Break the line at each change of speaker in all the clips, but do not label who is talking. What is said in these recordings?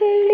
തെളിഞ്ഞു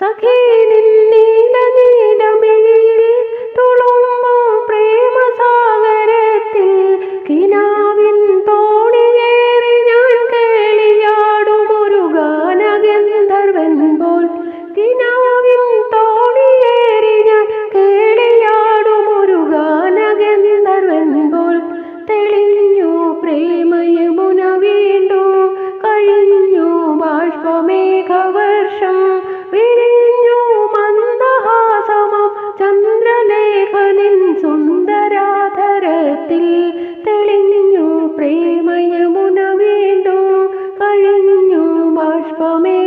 সখী ഹൃദയത്തിൽ തെളിഞ്ഞു പ്രേമയമുന വീണ്ടും കഴിഞ്ഞു ബാഷ്പമേ